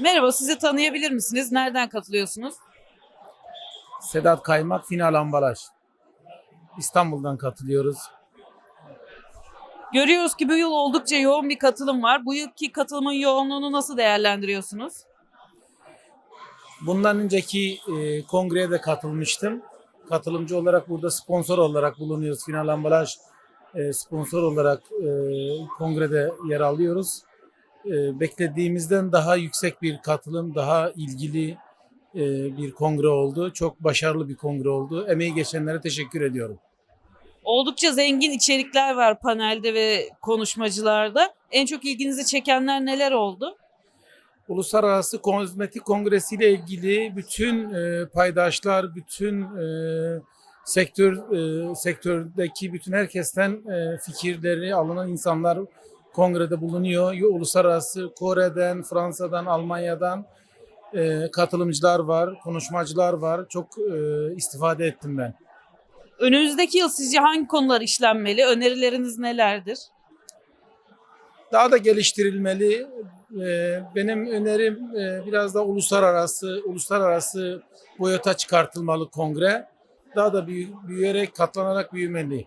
Merhaba, sizi tanıyabilir misiniz? Nereden katılıyorsunuz? Sedat Kaymak Final Ambalaj. İstanbul'dan katılıyoruz. Görüyoruz ki bu yıl oldukça yoğun bir katılım var. Bu yılki katılımın yoğunluğunu nasıl değerlendiriyorsunuz? Bundan önceki e, kongreye de katılmıştım. Katılımcı olarak burada sponsor olarak bulunuyoruz. Final Ambalaj e, sponsor olarak e, kongrede yer alıyoruz. E, beklediğimizden daha yüksek bir katılım, daha ilgili e, bir kongre oldu. Çok başarılı bir kongre oldu. Emeği geçenlere teşekkür ediyorum. Oldukça zengin içerikler var panelde ve konuşmacılarda. En çok ilginizi çekenler neler oldu? Uluslararası Kozmetik Kongresi ile ilgili bütün e, paydaşlar, bütün sektör sektördeki bütün herkesten fikirleri alınan insanlar kongrede bulunuyor. Uluslararası Kore'den, Fransa'dan, Almanya'dan e, katılımcılar var, konuşmacılar var. Çok e, istifade ettim ben. Önümüzdeki yıl sizce hangi konular işlenmeli? Önerileriniz nelerdir? daha da geliştirilmeli. Ee, Benim önerim e, biraz da uluslararası uluslararası boyuta çıkartılmalı kongre. Daha da büyü- büyüyerek, katlanarak büyümeli.